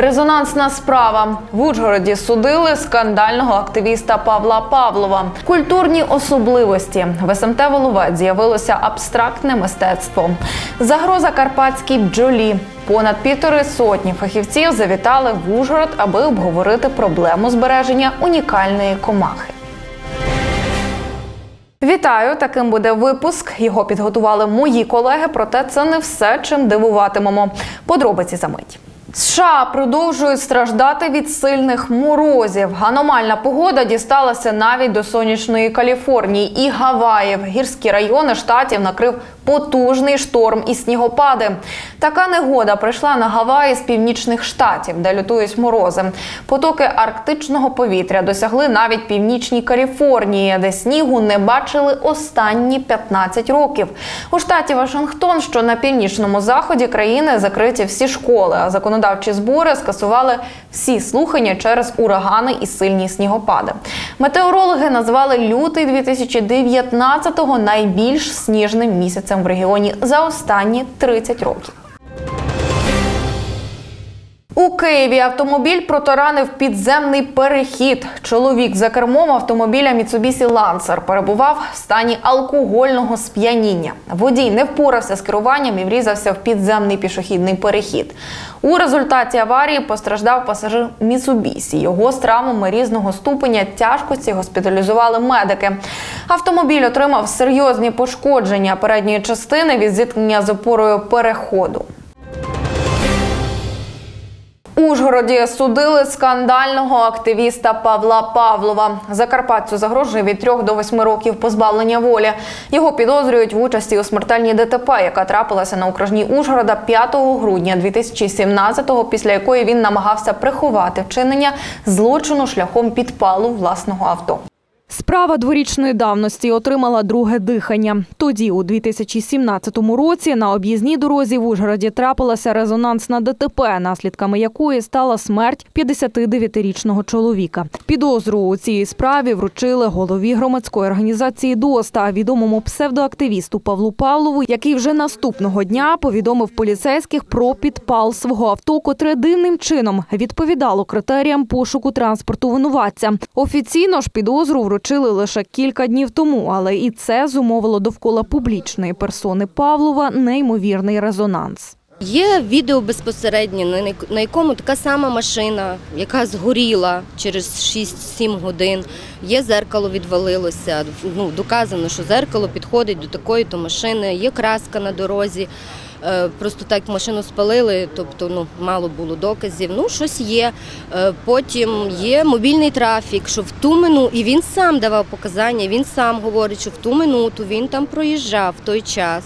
Резонансна справа в Ужгороді судили скандального активіста Павла Павлова. Культурні особливості в СМТ Воловець з'явилося абстрактне мистецтво. Загроза карпатській бджолі. Понад півтори сотні фахівців завітали в Ужгород, аби обговорити проблему збереження унікальної комахи. Вітаю! Таким буде випуск. Його підготували мої колеги. Проте це не все, чим дивуватимемо. Подробиці за мить. США продовжують страждати від сильних морозів. Аномальна погода дісталася навіть до сонячної Каліфорнії і Гаваїв. Гірські райони штатів накрив потужний шторм і снігопади. Така негода прийшла на Гаваї з північних штатів, де лютують морози. Потоки арктичного повітря досягли навіть північній Каліфорнії, де снігу не бачили останні 15 років. У штаті Вашингтон, що на північному заході країни, закриті всі школи, а законодавчі збори скасували всі слухання через урагани і сильні снігопади. Метеорологи назвали лютий 2019-го найбільш сніжним місяцем в регіоні за останні 30 років. У Києві автомобіль протаранив підземний перехід. Чоловік за кермом автомобіля Mitsubishi Lancer перебував в стані алкогольного сп'яніння. Водій не впорався з керуванням і врізався в підземний пішохідний перехід. У результаті аварії постраждав пасажир Mitsubishi. Його з травмами різного ступеня тяжкості госпіталізували медики. Автомобіль отримав серйозні пошкодження передньої частини від зіткнення з опорою переходу. Ужгороді судили скандального активіста Павла Павлова. Закарпатцю загрожує від 3 до 8 років позбавлення волі. Його підозрюють в участі у смертельній ДТП, яка трапилася на окружній Ужгорода 5 грудня 2017-го, після якої він намагався приховати вчинення злочину шляхом підпалу власного авто. Справа дворічної давності отримала друге дихання. Тоді, у 2017 році, на об'їзній дорозі в Ужгороді трапилася резонансна ДТП, наслідками якої стала смерть 59-річного чоловіка. Підозру у цій справі вручили голові громадської організації ДОСТА, відомому псевдоактивісту Павлу Павлову, який вже наступного дня повідомив поліцейських про підпал свого авто, котре дивним чином відповідало критеріям пошуку транспорту винуватця. Офіційно ж підозру вручили лише кілька днів тому, але і це зумовило довкола публічної персони Павлова неймовірний резонанс. Є відео безпосередньо, на- на якому така сама машина, яка згоріла через 6-7 годин. Є зеркало відвалилося. Ну, доказано, що зеркало підходить до такої то машини, є краска на дорозі. Е, Просто так машину спалили, тобто ну, мало було доказів. Ну, щось є. Е, Потім є мобільний трафік, що в ту минуту, і він сам давав показання, він сам говорить, що в ту минуту він там проїжджав в той час.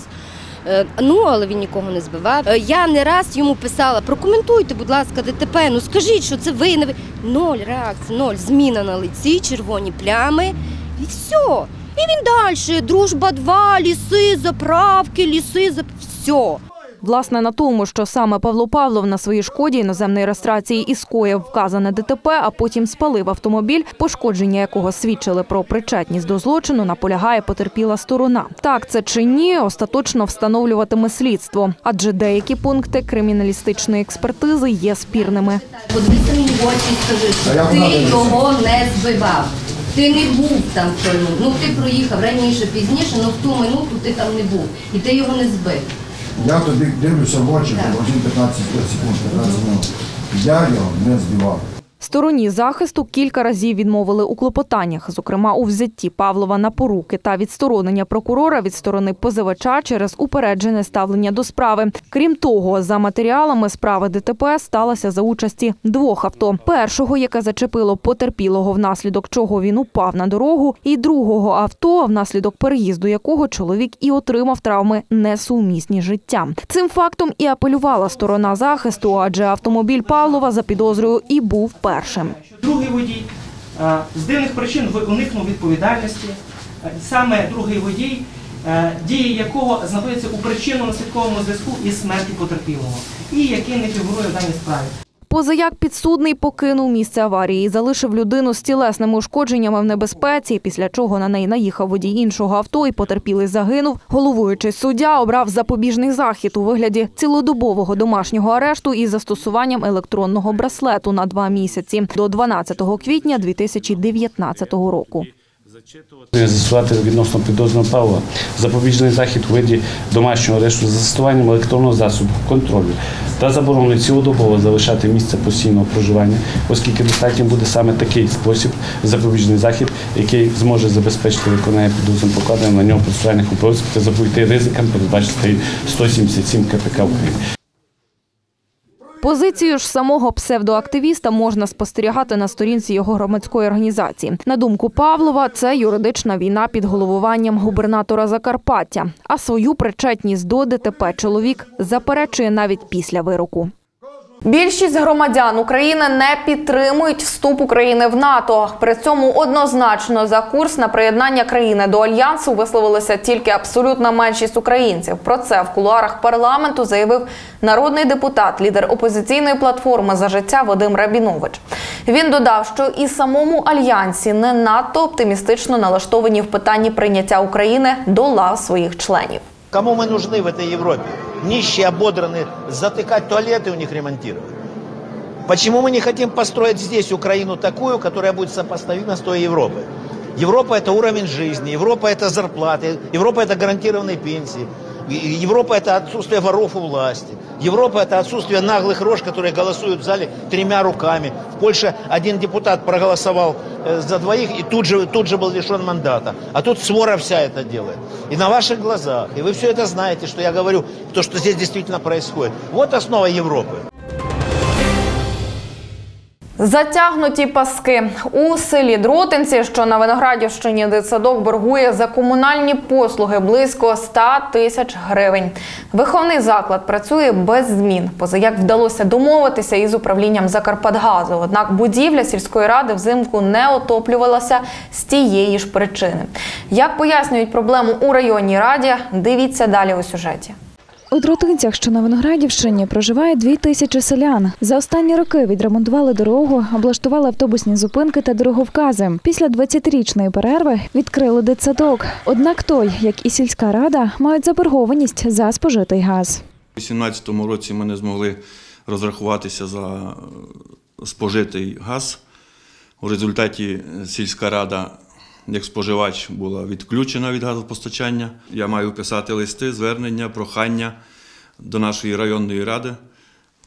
Е, Ну, але він нікого не збивав. Я не раз йому писала: прокоментуйте, будь ласка, ДТП. Ну скажіть, що це ви не ви. Ноль реакції, ноль. Зміна на лиці, червоні плями і все. І він далі. Дружба 2, ліси, заправки, ліси, зап... все. Власне, на тому, що саме Павло Павлов на своїй шкоді іноземної реєстрації і скоїв вказане ДТП, а потім спалив автомобіль, пошкодження якого свідчили про причетність до злочину, наполягає потерпіла сторона. Так це чи ні, остаточно встановлюватиме слідство, адже деякі пункти криміналістичної експертизи є спірними. Подивися мені в очі скажи, ти його не збивав. Ти не був там в той. Ну ти проїхав раніше, пізніше, але в ту минуту ти там не був. І ти його не збив. Я тобі дивлюся в очі, 1 15 секунд, 15 минут. Я його не збивав. Стороні захисту кілька разів відмовили у клопотаннях, зокрема у взятті Павлова на поруки та відсторонення прокурора від сторони позивача через упереджене ставлення до справи. Крім того, за матеріалами справи ДТП сталося за участі двох авто: першого, яке зачепило потерпілого, внаслідок чого він упав на дорогу, і другого авто, внаслідок переїзду якого чоловік і отримав травми несумісні з життям. Цим фактом і апелювала сторона захисту, адже автомобіль Павлова за підозрою і був першим. Другий водій е, з дивних причин уникнув відповідальності. Е, Саме другий водій, е, дії якого знаходяться у причинно-наслідковому зв'язку із смертю потерпілого, і який не фігурує в даній справі. Позаяк підсудний покинув місце аварії залишив людину з тілесними ушкодженнями в небезпеці, після чого на неї наїхав водій іншого авто і потерпілий загинув. Головуючий суддя обрав запобіжний захід у вигляді цілодобового домашнього арешту із застосуванням електронного браслету на два місяці до 12 квітня 2019 року. Застосувати відносно підозрюваного Павла запобіжний захід у виді домашнього арешту з застосуванням електронного засобу контролю та заборонено цілодобово залишати місце постійного проживання, оскільки достатньо буде саме такий спосіб запобіжний захід, який зможе забезпечити виконання підозрюваного покладення на нього процесуальних обов'язків та запобігти ризикам, передбачити 177 КПК України. Позицію ж самого псевдоактивіста можна спостерігати на сторінці його громадської організації. На думку Павлова, це юридична війна під головуванням губернатора Закарпаття. А свою причетність до ДТП чоловік заперечує навіть після вироку. Більшість громадян України не підтримують вступ України в НАТО. При цьому однозначно за курс на приєднання країни до альянсу висловилася тільки абсолютна меншість українців. Про це в кулуарах парламенту заявив народний депутат, лідер опозиційної платформи за життя Вадим Рабінович. Він додав, що і самому альянсі не надто оптимістично налаштовані в питанні прийняття України до лав своїх членів. Кому мы нужны в этой Европе? Нищие, ободранные, затыкать туалеты у них ремонтировать. Почему мы не хотим построить здесь Украину такую, которая будет сопоставима с той Европой? Европа – это уровень жизни, Европа – это зарплаты, Европа – это гарантированные пенсии, Европа – это отсутствие воров у власти, Европа – это отсутствие наглых рож, которые голосуют в зале тремя руками. В Польше один депутат проголосовал э, за двоих и тут же, тут же был лишен мандата. А тут свора вся это делает. И на ваших глазах. И вы все это знаете, что я говорю, то, что здесь действительно происходит. Вот основа Европы. Затягнуті паски у селі Дротинці, що на Виноградівщині дитсадок боргує за комунальні послуги близько 100 тисяч гривень. Виховний заклад працює без змін. Позаяк вдалося домовитися із управлінням Закарпатгазу. Однак будівля сільської ради взимку не отоплювалася з тієї ж причини. Як пояснюють проблему у районній раді, дивіться далі у сюжеті. У Дротинцях, що на Виноградівщині, проживає дві тисячі селян. За останні роки відремонтували дорогу, облаштували автобусні зупинки та дороговкази. Після 20-річної перерви відкрили дитсадок. Однак той, як і сільська рада, мають заборгованість за спожитий газ. У 2018 році ми не змогли розрахуватися за е, спожитий газ. У результаті сільська рада як споживач була відключена від газопостачання. Я маю писати листи, звернення, прохання до нашої районної ради,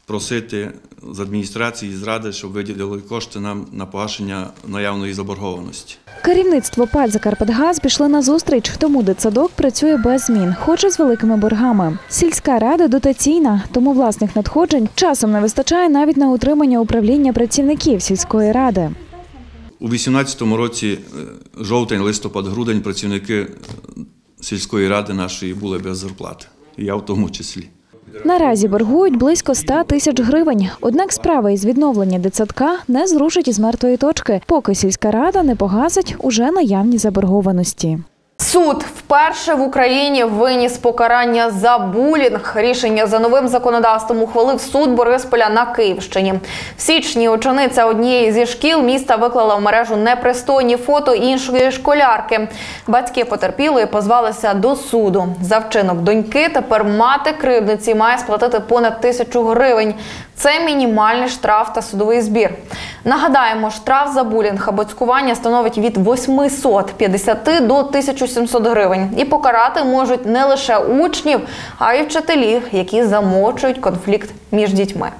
просити з адміністрації, з ради, щоб виділили кошти нам на погашення наявної заборгованості. Керівництво ПАД «Закарпатгаз» пішло на зустріч, тому дитсадок працює без змін, хоч з великими боргами. Сільська рада дотаційна, тому власних надходжень часом не вистачає навіть на утримання управління працівників сільської ради. У 2018 році е, жовтень, листопад, грудень працівники е, сільської ради нашої були без зарплати. Я в тому числі. Наразі боргують близько 100 тисяч гривень. Однак справа із відновлення дитсадка не зрушить із мертвої точки, поки сільська рада не погасить уже наявні заборгованості. Суд вперше в Україні виніс покарання за булінг. Рішення за новим законодавством ухвалив суд Борисполя на Київщині. В січні учениця однієї зі шкіл міста виклала в мережу непристойні фото іншої школярки. Батьки потерпілої позвалися до суду. За вчинок доньки тепер мати кривдниці має сплатити понад тисячу гривень. Це мінімальний штраф та судовий збір. Нагадаємо, штраф за булінг або цькування становить від 850 до 1700 гривень. І покарати можуть не лише учнів, а й вчителів, які замовчують конфлікт між дітьми.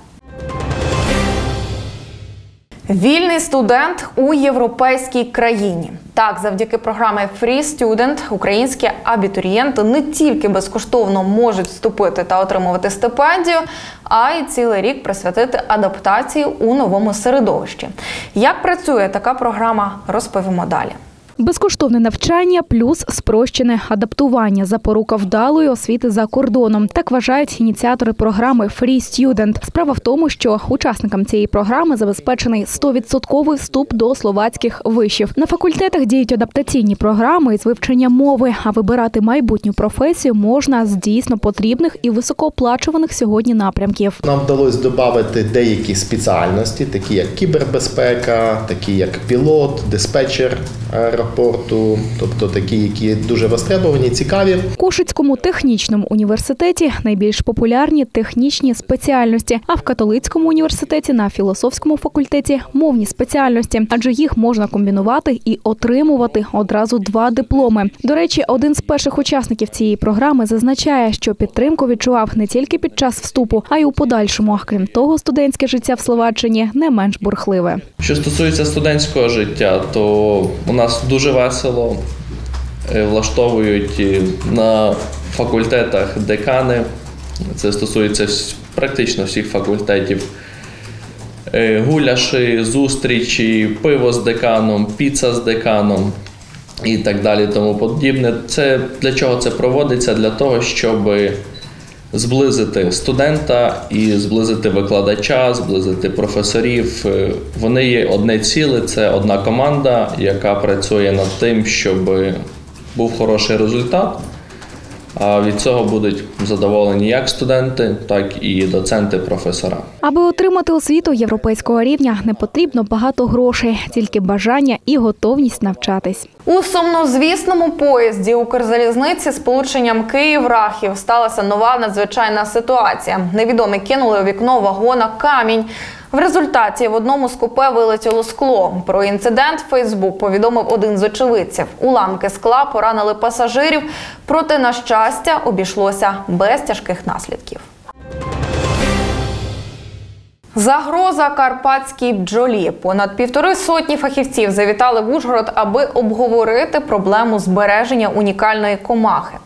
Вільний студент у європейській країні. Так, завдяки програмі Free Student українські абітурієнти не тільки безкоштовно можуть вступити та отримувати стипендію, а й цілий рік присвятити адаптації у новому середовищі. Як працює така програма, розповімо далі. Безкоштовне навчання плюс спрощене адаптування запорука вдалої освіти за кордоном. Так вважають ініціатори програми Free Student. Справа в тому, що учасникам цієї програми забезпечений 100% вступ до словацьких вишів. На факультетах діють адаптаційні програми із вивчення мови, а вибирати майбутню професію можна з дійсно потрібних і високооплачуваних сьогодні напрямків. Нам вдалося додати деякі спеціальності, такі як кібербезпека, такі як пілот, диспетчер аеропорту, тобто такі, які дуже востребовані, цікаві. Кошицькому технічному університеті найбільш популярні технічні спеціальності, а в католицькому університеті на філософському факультеті мовні спеціальності, адже їх можна комбінувати і отримувати одразу два дипломи. До речі, один з перших учасників цієї програми зазначає, що підтримку відчував не тільки під час вступу, а й у подальшому. Крім того, студентське життя в Словаччині не менш бурхливе. Що стосується студентського життя, то у нас дуже весело Е, влаштовують е, на факультетах декани. Це стосується практично всіх факультетів. Е, Гуляші, зустрічі, пиво з деканом, піца з деканом і так далі, тому подібне. Це для чого це проводиться? Для того, щоб зблизити студента і зблизити викладача, зблизити професорів. Е, Вони є одне ціле, це одна команда, яка працює над тим, щоб був хороший результат. А від цього будуть задоволені як студенти, так і доценти, професора. Аби отримати освіту європейського рівня, не потрібно багато грошей, тільки бажання і готовність навчатись. У сумнозвісному поїзді Укрзалізниці з полученням Київ-Рахів сталася нова надзвичайна ситуація. Невідомі кинули у вікно вагона камінь. В результаті в одному з купе вилетіло скло. Про інцидент Фейсбук повідомив один з очевидців. Уламки скла поранили пасажирів, проте, на щастя, обійшлося без тяжких наслідків. Загроза карпатській бджолі. Понад півтори сотні фахівців завітали в Ужгород, аби обговорити проблему збереження унікальної комахи.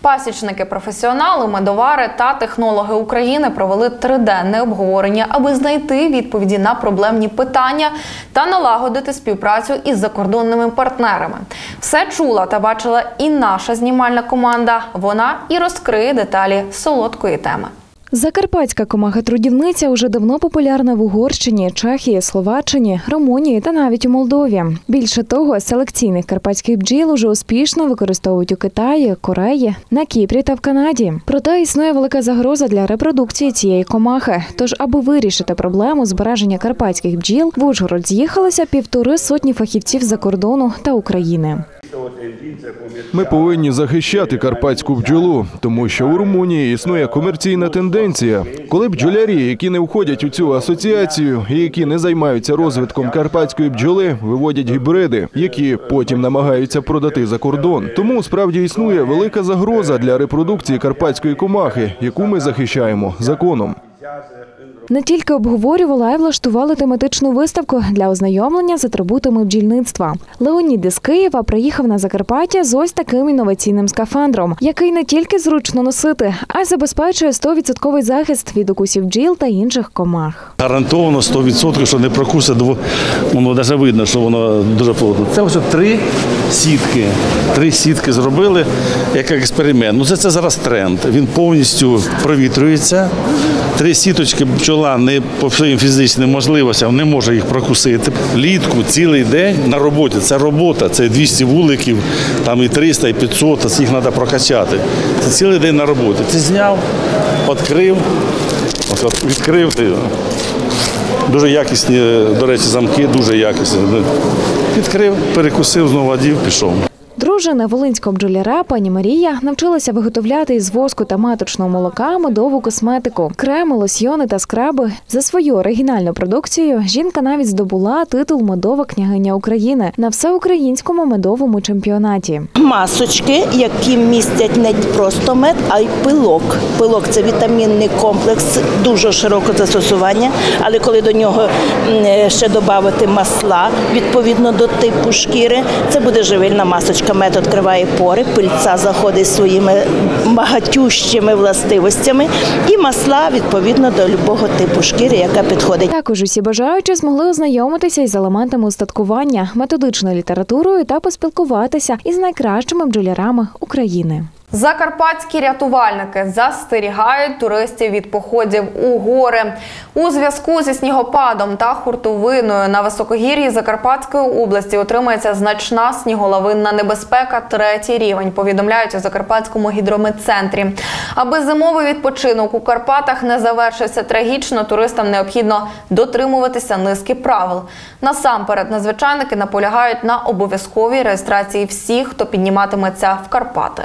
Пасічники, професіонали, медовари та технологи України провели триденне обговорення, аби знайти відповіді на проблемні питання та налагодити співпрацю із закордонними партнерами. Все чула та бачила і наша знімальна команда. Вона і розкриє деталі солодкої теми. Закарпатська комаха-трудівниця уже давно популярна в Угорщині, Чехії, Словаччині, Румунії та навіть у Молдові. Більше того, селекційних карпатських бджіл уже успішно використовують у Китаї, Кореї, на Кіпрі та в Канаді. Проте існує велика загроза для репродукції цієї комахи. Тож, аби вирішити проблему збереження карпатських бджіл, в Ужгород з'їхалося півтори сотні фахівців за кордону та України. Ми повинні захищати карпатську бджолу, тому що у Румунії існує комерційна тенденція, коли бджолярі, які не входять у цю асоціацію і які не займаються розвитком карпатської бджоли, виводять гібриди, які потім намагаються продати за кордон. Тому справді існує велика загроза для репродукції карпатської комахи, яку ми захищаємо законом. Не тільки обговорювали, а й влаштували тематичну виставку для ознайомлення з атрибутами бджільництва. Леонід із Києва приїхав на Закарпаття з ось таким інноваційним скафандром, який не тільки зручно носити, а й забезпечує 100% захист від укусів бджіл та інших комах. Гарантовано 100%, що не прокусить, бо воно навіть видно, що воно дуже плотно. Це ось три сітки. Три сітки зробили як експеримент. Ну це, це зараз тренд. Він повністю провітрюється. Три сіточки бджола не по своїм фізичним можливостям не може їх прокусити. Літку цілий день на роботі. Це робота, це 200 вуликів, там і 300, і 500, а їх треба прокачати. Це цілий день на роботі. Ти зняв, відкрив, відкрив. Дуже якісні, до речі, замки, дуже якісні. Відкрив, перекусив, знову одів, пішов. Дружина волинського бджоляра пані Марія навчилася виготовляти із воску та маточного молока медову косметику, креми, лосьйони та скраби. За свою оригінальну продукцію жінка навіть здобула титул медова княгиня України на всеукраїнському медовому чемпіонаті. масочки, які містять не просто мед, а й пилок. Пилок це вітамінний комплекс, дуже широкого застосування. Але коли до нього ще додати масла відповідно до типу шкіри, це буде живильна масочка мед відкриває пори, пильця заходить своїми багатющими властивостями, і масла відповідно до любого типу шкіри, яка підходить. Також усі бажаючі змогли ознайомитися із елементами устаткування, методичною літературою та поспілкуватися із найкращими бджолярами України. Закарпатські рятувальники застерігають туристів від походів у гори. У зв'язку зі снігопадом та хуртовиною на високогір'ї Закарпатської області отримається значна сніголовинна небезпека, третій рівень. Повідомляють у Закарпатському гідрометцентрі. Аби зимовий відпочинок у Карпатах не завершився трагічно, туристам необхідно дотримуватися низки правил. Насамперед, надзвичайники наполягають на обов'язковій реєстрації всіх, хто підніматиметься в Карпати.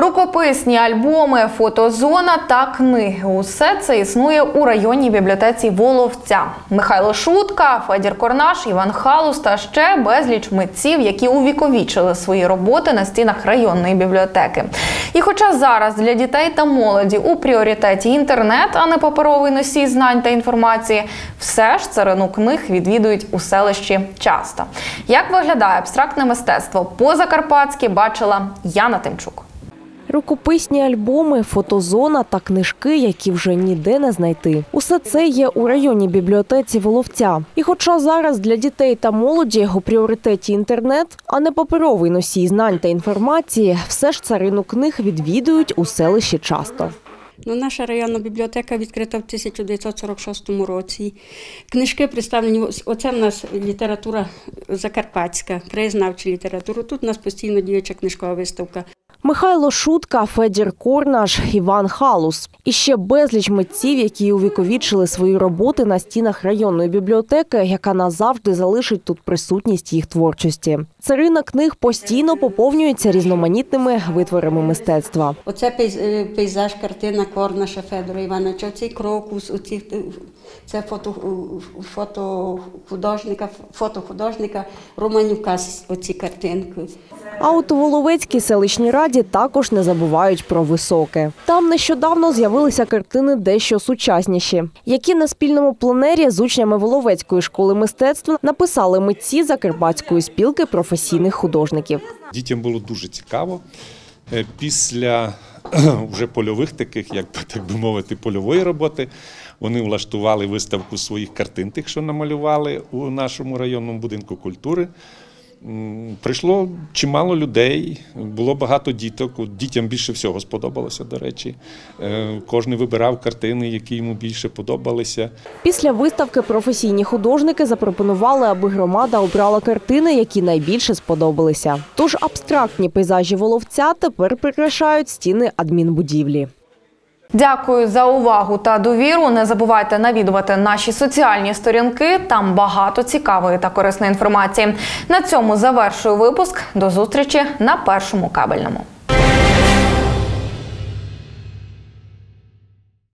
Рукописні альбоми, фотозона та книги усе це існує у районній бібліотеці Воловця. Михайло Шутка, Федір Корнаш, Іван Халус та ще безліч митців, які увіковічили свої роботи на стінах районної бібліотеки. І хоча зараз для дітей та молоді у пріоритеті інтернет, а не паперовий носій знань та інформації, все ж царину книг відвідують у селищі часто. Як виглядає абстрактне мистецтво по-закарпатськи, бачила Яна Тимчук. Рукописні альбоми, фотозона та книжки, які вже ніде не знайти. Усе це є у районній бібліотеці Воловця. І хоча зараз для дітей та молоді у пріоритеті інтернет, а не паперовий носій знань та інформації, все ж царину книг відвідують у селищі часто. Ну, наша районна бібліотека відкрита в 1946 році. Книжки представлені. Оце в нас література закарпатська, краєзнавча література. Тут у нас постійно діюча книжкова виставка. Михайло Шутка, Федір Корнаш, Іван Халус і ще безліч митців, які увіковічили свої роботи на стінах районної бібліотеки, яка назавжди залишить тут присутність їх творчості. Царина книг постійно поповнюється різноманітними витворами мистецтва. Оце е, пейзаж, картина Корнаша Федора Івановича, оцей крокус, оці, е, це фото, фото художника, фото художника Романюка, оці картинки. А от у Воловецькій селищній раді також не забувають про високе. Там нещодавно з'явилися картини дещо сучасніші, які на спільному пленері з учнями Воловецької школи мистецтва написали митці Закарпатської спілки професійних художників. Дітям було дуже цікаво. Е, Після вже польових таких, як так би мовити, польової роботи, вони влаштували виставку своїх картин, тих, що намалювали у нашому районному будинку культури. Прийшло чимало людей, було багато діток. Дітям більше всього сподобалося, до речі. Е, Кожен вибирав картини, які йому більше подобалися. Після виставки професійні художники запропонували, аби громада обрала картини, які найбільше сподобалися. Тож абстрактні пейзажі Воловця тепер прикрашають стіни адмінбудівлі. Дякую за увагу та довіру. Не забувайте навідувати наші соціальні сторінки. Там багато цікавої та корисної інформації. На цьому завершую випуск. До зустрічі на першому кабельному.